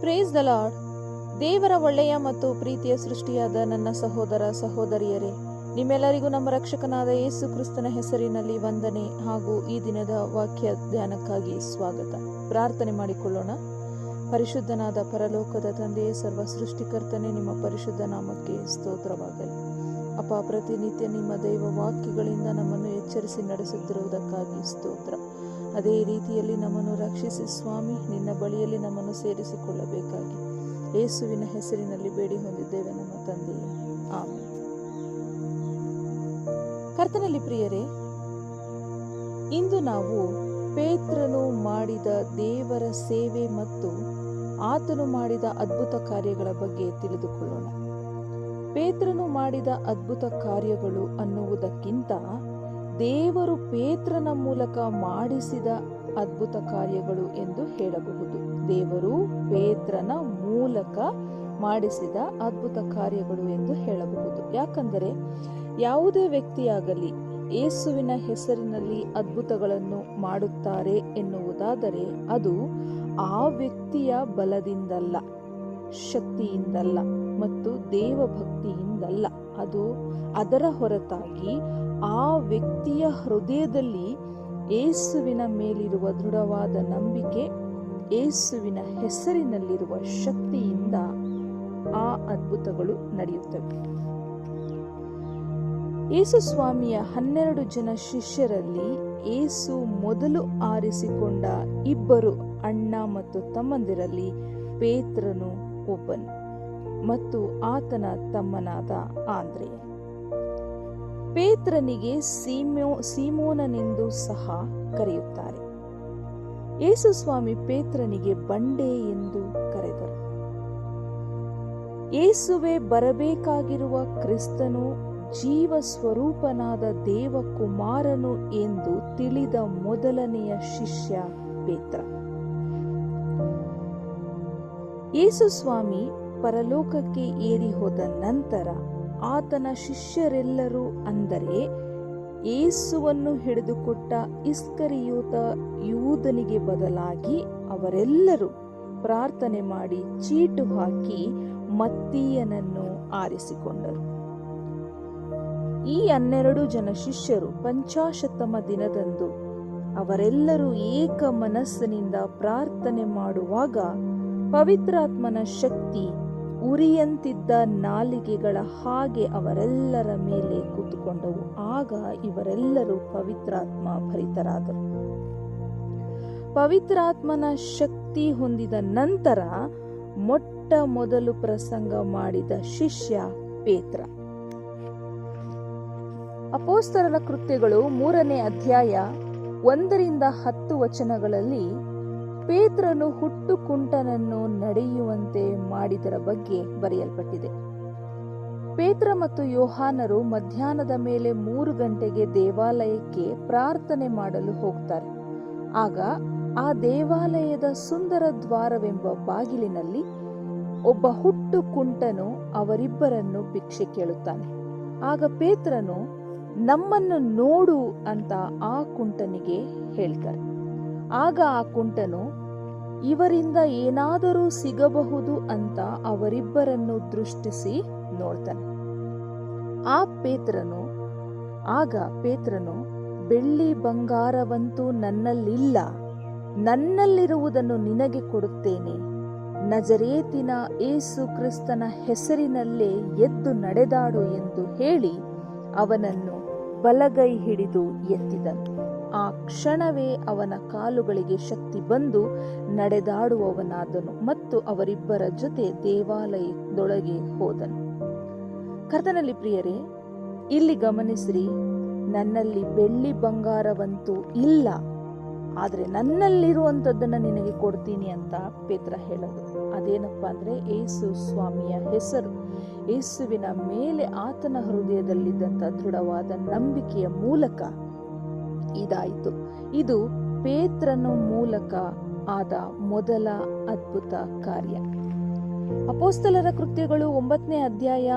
Praise the lord ದೇವರ ಒಳ್ಳೆಯ ಮತ್ತು ಪ್ರೀತಿಯ ಸೃಷ್ಟಿಯಾದ ನನ್ನ ಸಹೋದರ ಸಹೋದರಿಯರೇ, ನಿಮ್ಮೆಲ್ಲರಿಗೂ ನಮ್ಮ ರಕ್ಷಕನಾದ ಯೇಸು ಕ್ರಿಸ್ತನ ಹೆಸರಿನಲ್ಲಿ ವಂದನೆ ಹಾಗೂ ಈ ದಿನದ ವಾಕ್ಯ ಧ್ಯಾನಕ್ಕಾಗಿ ಸ್ವಾಗತ. ಪ್ರಾರ್ಥನೆ ಮಾಡಿಕೊಳ್ಳೋಣ. ಪರಿಶುದ್ಧನಾದ ಪರಲೋಕದ ತಂದೆಯೇ ಸರ್ವ ಸೃಷ್ಟಿಕರ್ತನೇ ನಿಮ್ಮ ಪರಿಶುದ್ಧ ನಾಮಕ್ಕೆ ಸ್ತೋತ್ರವಾಗಲಿ. ಅಪ್ಪ ಪ್ರತಿನಿತ್ಯ ನಿಮ್ಮ ದೈವ ವಾಕ್ಯಗಳಿಂದ ನಮ್ಮನ್ನು ಎಚ್ಚರಿಸಿ ನಡೆಸುತ್ತಿರುವುದಕ್ಕಾಗಿ ಸ್ತೋತ್ರ. ಅದೇ ರೀತಿಯಲ್ಲಿ ನಮ್ಮನ್ನು ರಕ್ಷಿಸಿ ಸ್ವಾಮಿ, ನಿನ್ನ ಬಳಿಯಲ್ಲಿ ನಮ್ಮನ್ನು ಸೇರಿಸಿಕೊಳ್ಳಬೇಕಾಗಿ. ಯೇಸುವಿನ ಹೆಸರಿನಲ್ಲಿ ಬೇಡಿ ಹೊಂದಿದ್ದೇವೆ ನಮ್ಮ ತಂದೆಯೇ. ಆಮೆ ಕರ್ತನಲ್ಲಿ ಪ್ರಿಯರೇ, ಇಂದು ನಾವು ಪೇತ್ರನು ಮಾಡಿದ ದೇವರ ಸೇವೆ ಮತ್ತು ಆತನು ಮಾಡಿದ ಅದ್ಭುತ ಕಾರ್ಯಗಳ ಬಗ್ಗೆ ತಿಳಿದುಕೊಳ್ಳೋಣ. ಪೇತ್ರನು ಮಾಡಿದ ಅದ್ಭುತ ಕಾರ್ಯಗಳು ಅನ್ನುವುದಕ್ಕಿಂತ ದೇವರು ಪೇತ್ರನ ಮೂಲಕ ಮಾಡಿಸಿದ ಅದ್ಭುತ ಕಾರ್ಯಗಳು ಎಂದು ಹೇಳಬಹುದು. ದೇವರು ಪೇತ್ರನ ಮೂಲಕ ಮಾಡಿಸಿದ ಅದ್ಭುತ ಕಾರ್ಯಗಳು ಎಂದು ಹೇಳಬಹುದು. ಯಾಕಂದರೆ ಯಾವುದೇ ವ್ಯಕ್ತಿಯಾಗಲಿ ಯೇಸುವಿನ ಹೆಸರಿನಲ್ಲಿ ಅದ್ಭುತಗಳನ್ನು ಮಾಡುತ್ತಾರೆ ಎನ್ನುವುದಾದರೆ ಅದು ಆ ವ್ಯಕ್ತಿಯ ಬಲದಿಂದಲ್ಲ, ಶಕ್ತಿಯಿಂದಲ್ಲ ಮತ್ತು ದೇವಭಕ್ತಿಯಿಂದಲ್ಲ. ಅದು ಅದರ ಹೊರತಾಗಿ ಆ ವ್ಯಕ್ತಿಯ ಹೃದಯದಲ್ಲಿ ಏಸುವಿನ ಮೇಲಿರುವ ದೃಢವಾದ ನಂಬಿಕೆ ಏಸುವಿನ ಹೆಸರಿನಲ್ಲಿರುವ ಶಕ್ತಿಯಿಂದ ಆ ಅದ್ಭುತಗಳು ನಡೆಯುತ್ತವೆ. ಯೇಸು ಸ್ವಾಮಿಯ ಹನ್ನೆರಡು ಜನ ಶಿಷ್ಯರಲ್ಲಿ ಏಸು ಮೊದಲು ಆರಿಸಿಕೊಂಡ ಇಬ್ಬರು ಅಣ್ಣ ಮತ್ತು ತಮ್ಮಂದಿರಲ್ಲಿ ಪೇತ್ರನು ಒಬ್ಬನು. ಮತ್ತು ಆತನ ತಮ್ಮನಾದ ಆಂದ್ರೆ. ಪೇತ್ರನಿಗೆ ಸೀಮೋ, ಸೀಮೋನನೆಂದು ಸಹ ಕರೆಯುತ್ತಾರೆ. ಯೇಸುಸ್ವಾಮಿ ಪೇತ್ರನಿಗೆ ಬಂಡೆ ಎಂದು ಕರೆದರು. ಏಸುವೆ ಬರಬೇಕಾಗಿರುವ ಕ್ರಿಸ್ತನು ಜೀವ ಸ್ವರೂಪನಾದ ದೇವಕುಮಾರನು ಎಂದು ತಿಳಿದ ಮೊದಲನೆಯ ಶಿಷ್ಯ ಪೇತ್ರ. ಯೇಸು ಸ್ವಾಮಿ ಪರಲೋಕಕ್ಕೆ ಏರಿ ಹೋದ ನಂತರ ಆತನ ಶಿಷ್ಯರೆಲ್ಲರೂ ಅಂದರೆ ಏಸುವನ್ನು ಹಿಡಿದುಕೊಟ್ಟ ಇಸ್ಕರಿಯೂತ ಯೂದನಿಗೆ ಬದಲಾಗಿ ಅವರೆಲ್ಲರೂ ಪ್ರಾರ್ಥನೆ ಮಾಡಿ ಚೀಟು ಹಾಕಿ ಮತ್ತೀಯನನ್ನು ಆರಿಸಿಕೊಂಡರು. ಈ ಹನ್ನೆರಡು ಜನ ಶಿಷ್ಯರು ಪಂಚಾಶತಮ ದಿನದಂದು ಅವರೆಲ್ಲರೂ ಏಕ ಮನಸ್ಸಿನಿಂದ ಪ್ರಾರ್ಥನೆ ಮಾಡುವಾಗ ಪವಿತ್ರಾತ್ಮನ ಶಕ್ತಿ ಉರಿಯಂತಿದ್ದ ನಾಲಿಗೆಗಳ ಹಾಗೆ ಅವರೆಲ್ಲರ ಮೇಲೆ ಕೂತುಕೊಂಡವು. ಆಗ ಇವರೆಲ್ಲರೂ ಪವಿತ್ರಾತ್ಮ ಭರಿತರಾದರು. ಪವಿತ್ರಾತ್ಮನ ಶಕ್ತಿ ಹೊಂದಿದ ನಂತರ ಮೊಟ್ಟ ಮೊದಲು ಪ್ರಸಂಗ ಮಾಡಿದ ಶಿಷ್ಯ ಪೇತ್ರ. ಅಪೋಸ್ತರನ ಕೃತ್ಯಗಳು ಮೂರನೇ ಅಧ್ಯಾಯ ಒಂದರಿಂದ ಹತ್ತು ವಚನಗಳಲ್ಲಿ ಪೇತ್ರನು ಹುಟ್ಟು ಕುಂಟನನ್ನು ನಡೆಯುವಂತೆ ಮಾಡಿದರ ಬಗ್ಗೆ ಬರೆಯಲ್ಪಟ್ಟಿದೆ. ಪೇತ್ರ ಮತ್ತು ಯೋಹಾನರು ಮಧ್ಯಾಹ್ನದ ಮೇಲೆ ಮೂರು ಗಂಟೆಗೆ ದೇವಾಲಯಕ್ಕೆ ಪ್ರಾರ್ಥನೆ ಮಾಡಲು ಹೋಗ್ತಾರೆ. ಆಗ ಆ ದೇವಾಲಯದ ಸುಂದರ ದ್ವಾರವೆಂಬ ಬಾಗಿಲಿನಲ್ಲಿ ಒಬ್ಬ ಹುಟ್ಟು ಕುಂಟನು ಅವರಿಬ್ಬರನ್ನು ಭಿಕ್ಷೆ ಕೇಳುತ್ತಾನೆ. ಆಗ ಪೇತ್ರನು, ನಮ್ಮನ್ನು ನೋಡು ಅಂತ ಆ ಕುಂಟನಿಗೆ ಹೇಳ್ತಾರೆ. ಆಗ ಆ ಕುಂಟನು, ಇವರಿಂದ ಏನಾದರೂ ಸಿಗಬಹುದು ಅಂತ ಅವರಿಬ್ಬರನ್ನು ದೃಷ್ಟಿಸಿ ನೋಡ್ತಾನೆ. ಆ ಪೇತ್ರನು, ಆಗ ಪೇತ್ರನು, ಬೆಳ್ಳಿ ಬಂಗಾರವಂತೂ ನನ್ನಲ್ಲಿಲ್ಲ, ನನ್ನಲ್ಲಿರುವುದನ್ನು ನಿನಗೆ ಕೊಡುತ್ತೇನೆ. ನಜರೇತಿನ ಏಸು ಕ್ರಿಸ್ತನ ಹೆಸರಿನಲ್ಲೇ ಎದ್ದು ನಡೆದಾಡು ಎಂದು ಹೇಳಿ ಅವನನ್ನು ಬಲಗೈ ಹಿಡಿದು ಎತ್ತಿದನು. ಆ ಕ್ಷಣವೇ ಅವನ ಕಾಲುಗಳಿಗೆ ಶಕ್ತಿ ಬಂದು ನಡೆದಾಡುವವನಾದನು ಮತ್ತು ಅವರಿಬ್ಬರ ಜೊತೆ ದೇವಾಲಯದೊಳಗೆ ಹೋದನು. ಕರ್ತನಲ್ಲಿ ಪ್ರಿಯರೇ, ಇಲ್ಲಿ ಗಮನಿಸ್ರಿ, ನನ್ನಲ್ಲಿ ಬೆಳ್ಳಿ ಬಂಗಾರವಂತೂ ಇಲ್ಲ, ಆದರೆ ನನ್ನಲ್ಲಿರುವಂಥದ್ದನ್ನು ನಿನಗೆ ಕೊಡ್ತೀನಿ ಅಂತ ಪೇತ್ರ ಹೇಳೋದು. ಅದೇನಪ್ಪ ಅಂದರೆ, ಏಸು ಸ್ವಾಮಿಯ ಹೆಸರು. ಏಸುವಿನ ಮೇಲೆ ಆತನ ಹೃದಯದಲ್ಲಿದ್ದಂಥ ದೃಢವಾದ ನಂಬಿಕೆಯ ಮೂಲಕ ಇದಾಯಿತು. ಇದು ಪೇತ್ರನು ಮೂಲಕ ಆದ ಮೊದಲ ಅದ್ಭುತ ಕಾರ್ಯ. ಅಪೋಸ್ತಲರ ಕೃತ್ಯಗಳು ಒಂಬತ್ತನೇ ಅಧ್ಯಾಯ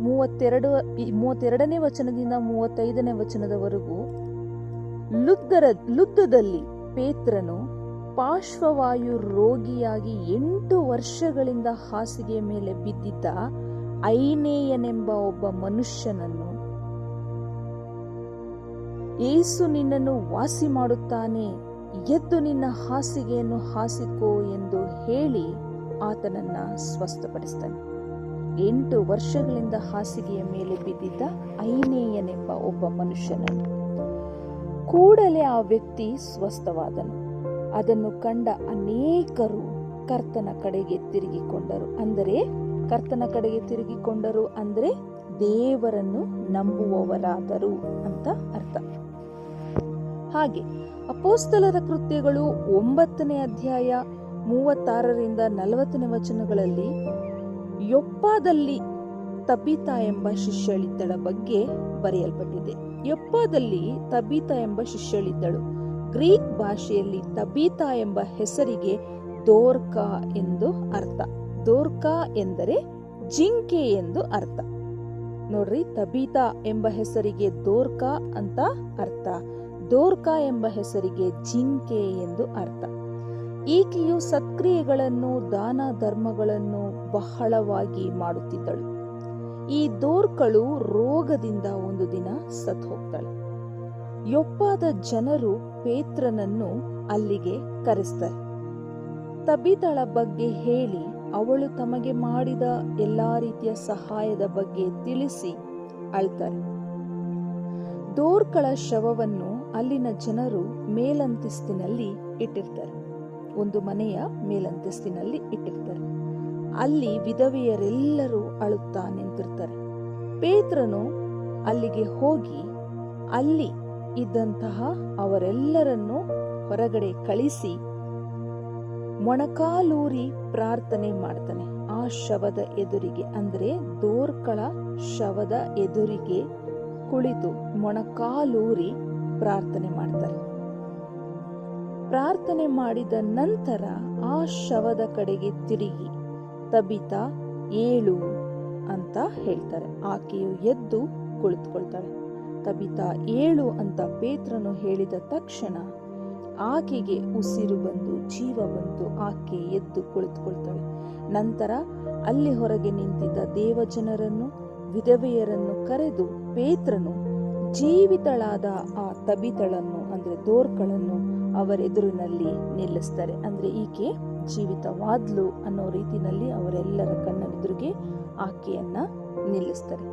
ಮೂವತ್ತೆರಡು ಮೂವತ್ತೆರಡನೇ ವಚನದಿಂದ ಮೂವತ್ತೈದನೇ ವಚನದವರೆಗೂ ಲುದ್ದರ, ಲುದ್ದದಲ್ಲಿ ಪೇತ್ರನು ಪಾರ್ಶ್ವವಾಯು ರೋಗಿಯಾಗಿ ಎಂಟು ವರ್ಷಗಳಿಂದ ಹಾಸಿಗೆ ಮೇಲೆ ಬಿದ್ದಿದ್ದ ಐನೇಯನೆಂಬ ಒಬ್ಬ ಮನುಷ್ಯನನ್ನು ಏಸು ನಿನ್ನನ್ನು ವಾಸಿ ಮಾಡುತ್ತಾನೆ, ಎದ್ದು ನಿನ್ನ ಹಾಸಿಗೆಯನ್ನು ಹಾಸಿಕೋ ಎಂದು ಹೇಳಿ ಆತನನ್ನ ಸ್ವಸ್ಥಪಡಿಸ್ತಾನೆ ಎಂಟು ವರ್ಷಗಳಿಂದ ಹಾಸಿಗೆಯ ಮೇಲೆ ಬಿದ್ದಿದ್ದ ಐನೇಯನೆಂಬ ಒಬ್ಬ ಮನುಷ್ಯನನ್ನು ಕೂಡಲೇ ಆ ವ್ಯಕ್ತಿ ಸ್ವಸ್ಥವಾದನು. ಅದನ್ನು ಕಂಡ ಅನೇಕರು ಕರ್ತನ ಕಡೆಗೆ ತಿರುಗಿಕೊಂಡರು. ಅಂದರೆ, ಕರ್ತನ ಕಡೆಗೆ ತಿರುಗಿಕೊಂಡರು ಅಂದರೆ ದೇವರನ್ನು ನಂಬುವವರಾದರು ಅಂತ ಹಾಗೆ ಅಪೋಸ್ತಲರ ಕೃತ್ಯಗಳು ಒಂಬತ್ತನೇ ಅಧ್ಯಾಯ ಮೂವತ್ತಾರರಿಂದ ನಲವತ್ತನೇ ವಚನಗಳಲ್ಲಿ ಯೊಪ್ಪಾದಲ್ಲಿ ತಬಿತಾ ಎಂಬ ಶಿಷ್ಯಳಿದ್ದಳ ಬಗ್ಗೆ ಬರೆಯಲ್ಪಟ್ಟಿದೆ. ಯೊಪ್ಪಾದಲ್ಲಿ ತಬಿತಾ ಎಂಬ ಶಿಷ್ಯಳಿದ್ದಳು. ಗ್ರೀಕ್ ಭಾಷೆಯಲ್ಲಿ ತಬೀತಾ ಎಂಬ ಹೆಸರಿಗೆ ದೋರ್ಕಾ ಎಂದು ಅರ್ಥ. ದೋರ್ಕಾ ಎಂದರೆ ಜಿಂಕೆ ಎಂದು ಅರ್ಥ. ನೋಡ್ರಿ, ತಬೀತಾ ಎಂಬ ಹೆಸರಿಗೆ ದೋರ್ಕಾ ಅಂತ ಅರ್ಥ. ದೋರ್ಕಾ ಎಂಬ ಹೆಸರಿಗೆ ಜಿಂಕೆ ಎಂದು ಅರ್ಥ. ಈಕೆಯು ಸತ್ಕ್ರಿಯೆಗಳನ್ನು, ದಾನ ಧರ್ಮಗಳನ್ನು ಬಹಳವಾಗಿ ಮಾಡುತ್ತಿದ್ದಳು. ಈ ದೋರ್ಕಳು ರೋಗದಿಂದ ಒಂದು ದಿನ ಸತ್ ಹೋಗ್ತಾಳೆ ಯೊಪ್ಪಾದ ಜನರು ಪೇತ್ರನನ್ನು ಅಲ್ಲಿಗೆ ಕರೆಸ್ತಾರೆ. ತಬಿತಳ ಬಗ್ಗೆ ಹೇಳಿ, ಅವಳು ತಮಗೆ ಮಾಡಿದ ಎಲ್ಲ ರೀತಿಯ ಸಹಾಯದ ಬಗ್ಗೆ ತಿಳಿಸಿ, ಅಳ್ತಾರೆ. ದೋರ್ಕಳ ಶವವನ್ನು ಅಲ್ಲಿನ ಜನರು ಮೇಲಂತಸ್ತಿನಲ್ಲಿ ಇಟ್ಟಿರ್ತಾರೆ. ಒಂದು ಮನೆಯ ಮೇಲಂತಸ್ತಿನಲ್ಲಿ ಇಟ್ಟಿರ್ತಾರೆ. ಅಲ್ಲಿ ವಿಧವೆಯರೆಲ್ಲರೂ ಅಳುತ್ತಾ ನಿಂತಿರ್ತಾರೆ ಪೇತ್ರನು ಅಲ್ಲಿಗೆ ಹೋಗಿ ಅಲ್ಲಿ ಇದ್ದಂತಹ ಅವರೆಲ್ಲರನ್ನು ಹೊರಗಡೆ ಕಳಿಸಿ ಮೊಣಕಾಲೂರಿ ಪ್ರಾರ್ಥನೆ ಮಾಡ್ತಾನೆ. ಆ ಶವದ ಎದುರಿಗೆ, ಅಂದರೆ ದೋರ್ಕಳ ಶವದ ಎದುರಿಗೆ ಕುಳಿತು ಮೊಣಕಾಲೂರಿ ಪ್ರಾರ್ಥನೆ ಮಾಡ್ತಾರೆ. ಪ್ರಾರ್ಥನೆ ಮಾಡಿದ ನಂತರ ಆ ಶವದ ಕಡೆಗೆ ತಿರುಗಿ, ತಬಿತಾ, ಏಳು ಅಂತ ಹೇಳ್ತಾರೆ. ಆಕೆಯು ಎದ್ದು ಕುಳಿತುಕೊಳ್ತಾಳೆ. ತಬಿತಾ, ಏಳು ಅಂತ ಪೇತ್ರನು ಹೇಳಿದ ತಕ್ಷಣ ಆಕೆಗೆ ಉಸಿರು ಬಂದು, ಜೀವ ಬಂದು ಆಕೆ ಎದ್ದು ಕುಳಿತುಕೊಳ್ತಾಳೆ. ನಂತರ ಅಲ್ಲಿ ಹೊರಗೆ ನಿಂತಿದ್ದ ದೇವಜನರನ್ನು ವಿಧವೆಯರನ್ನು ಕರೆದು ಪೇತ್ರನು, ಜೀವಿತಳಾದ ಆ ತಬಿತಳನ್ನು, ಅಂದ್ರೆ ದೋರ್ಕಳನ್ನು ಅವರೆದುರಿನಲ್ಲಿ ನಿಲ್ಲಿಸ್ತಾರೆ. ಅಂದ್ರೆ ಈಕೆ ಜೀವಿತವಾದ್ಲು ಅನ್ನೋ ರೀತಿಯಲ್ಲಿ ಅವರೆಲ್ಲರ ಕಣ್ಣನೆದುರಿಗೆ ಆಕೆಯನ್ನ ನಿಲ್ಲಿಸ್ತಾರೆ.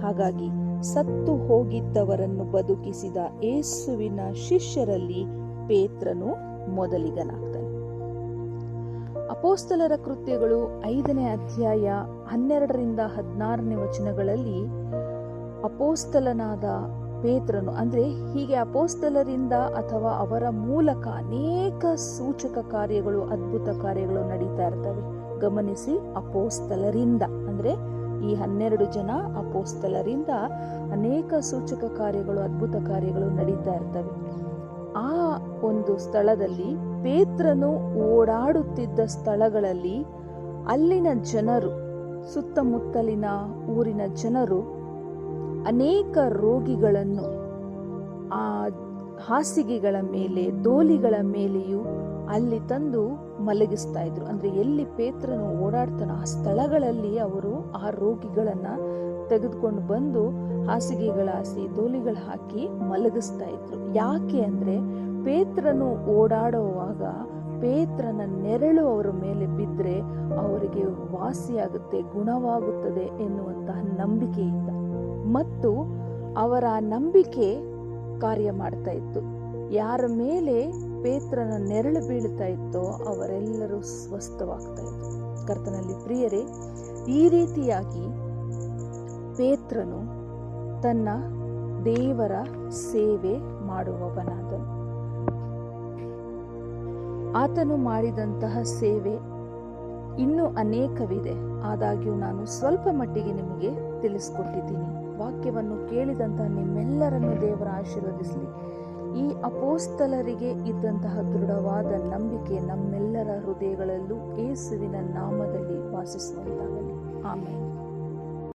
ಹಾಗಾಗಿ ಸತ್ತು ಹೋಗಿದ್ದವರನ್ನು ಬದುಕಿಸಿದ ಏಸುವಿನ ಶಿಷ್ಯರಲ್ಲಿ ಪೇತ್ರನು ಮೊದಲಿಗನಾಗ್ತಾನೆ. ಅಪೋಸ್ತಲರ ಕೃತ್ಯಗಳು ಐದನೇ ಅಧ್ಯಾಯ ಹನ್ನೆರಡರಿಂದ ಹದಿನಾರನೇ ವಚನಗಳಲ್ಲಿ ಅಪೋಸ್ತಲನಾದ ಪೇತ್ರನು, ಅಂದರೆ ಹೀಗೆ ಅಪೋಸ್ತಲರಿಂದ ಅಥವಾ ಅವರ ಮೂಲಕ ಅನೇಕ ಸೂಚಕ ಕಾರ್ಯಗಳು, ಅದ್ಭುತ ಕಾರ್ಯಗಳು ನಡೀತಾ ಇರ್ತವೆ. ಗಮನಿಸಿ, ಅಪೋಸ್ತಲರಿಂದ, ಅಂದರೆ ಈ ಹನ್ನೆರಡು ಜನ ಅಪೋಸ್ತಲರಿಂದ ಅನೇಕ ಸೂಚಕ ಕಾರ್ಯಗಳು, ಅದ್ಭುತ ಕಾರ್ಯಗಳು ನಡೀತಾ ಇರ್ತವೆ. ಆ ಒಂದು ಸ್ಥಳದಲ್ಲಿ ಪೇತ್ರನು ಓಡಾಡುತ್ತಿದ್ದ ಸ್ಥಳಗಳಲ್ಲಿ ಅಲ್ಲಿನ ಜನರು, ಸುತ್ತಮುತ್ತಲಿನ ಊರಿನ ಜನರು ಅನೇಕ ರೋಗಿಗಳನ್ನು, ಆ ಹಾಸಿಗೆಗಳ ಮೇಲೆ, ದೋಲಿಗಳ ಮೇಲೆಯೂ ಅಲ್ಲಿ ತಂದು ಮಲಗಿಸ್ತಾ ಇದ್ರು. ಅಂದ್ರೆ ಎಲ್ಲಿ ಪೇತ್ರನು ಓಡಾಡ್ತಾನೋ ಆ ಸ್ಥಳಗಳಲ್ಲಿ ಅವರು ಆ ರೋಗಿಗಳನ್ನ ತೆಗೆದುಕೊಂಡು ಬಂದು ಹಾಸಿಗೆಗಳ ಹಾಸಿ ದೋಲಿಗಳು ಹಾಕಿ ಮಲಗಿಸ್ತಾ ಇದ್ರು. ಯಾಕೆ ಅಂದ್ರೆ ಪೇತ್ರನು ಓಡಾಡುವಾಗ ಪೇತ್ರನ ನೆರಳು ಅವರ ಮೇಲೆ ಬಿದ್ದರೆ ಅವರಿಗೆ ವಾಸಿಯಾಗುತ್ತೆ, ಗುಣವಾಗುತ್ತದೆ ಎನ್ನುವಂತಹ ನಂಬಿಕೆಯಿಂದ. ಮತ್ತು ಅವರ ನಂಬಿಕೆ ಕಾರ್ಯ ಮಾಡ್ತಾ ಇತ್ತು. ಯಾರ ಮೇಲೆ ಪೇತ್ರನ ನೆರಳು ಬೀಳ್ತಾ ಇತ್ತೋ ಅವರೆಲ್ಲರೂ ಸ್ವಸ್ಥವಾಗ್ತಾ ಇತ್ತು ಕರ್ತನಲ್ಲಿ ಪ್ರಿಯರೇ, ಈ ರೀತಿಯಾಗಿ ಪೇತ್ರನು ತನ್ನ ದೇವರ ಸೇವೆ ಮಾಡುವವನಾದನು. ಆತನು ಮಾಡಿದಂತಹ ಸೇವೆ ಇನ್ನೂ ಅನೇಕವಿದೆ. ಆದಾಗ್ಯೂ ನಾನು ಸ್ವಲ್ಪ ಮಟ್ಟಿಗೆ ನಿಮಗೆ ತಿಳಿಸ್ಕೊಟ್ಟಿದ್ದೀನಿ. ವಾಕ್ಯವನ್ನು ಕೇಳಿದಂತಹ ನಿಮ್ಮೆಲ್ಲರನ್ನು ದೇವರ ಆಶೀರ್ವದಿಸಲಿ. ಈ ಅಪೋಸ್ತಲರಿಗೆ ಇದ್ದಂತಹ ದೃಢವಾದ ನಂಬಿಕೆ ನಮ್ಮೆಲ್ಲರ ಹೃದಯಗಳಲ್ಲೂ ಏಸುವಿನ ನಾಮದಲ್ಲಿ ವಾಸಿಸುವಂತಾಗಲಿ. ಆಮೇಲೆ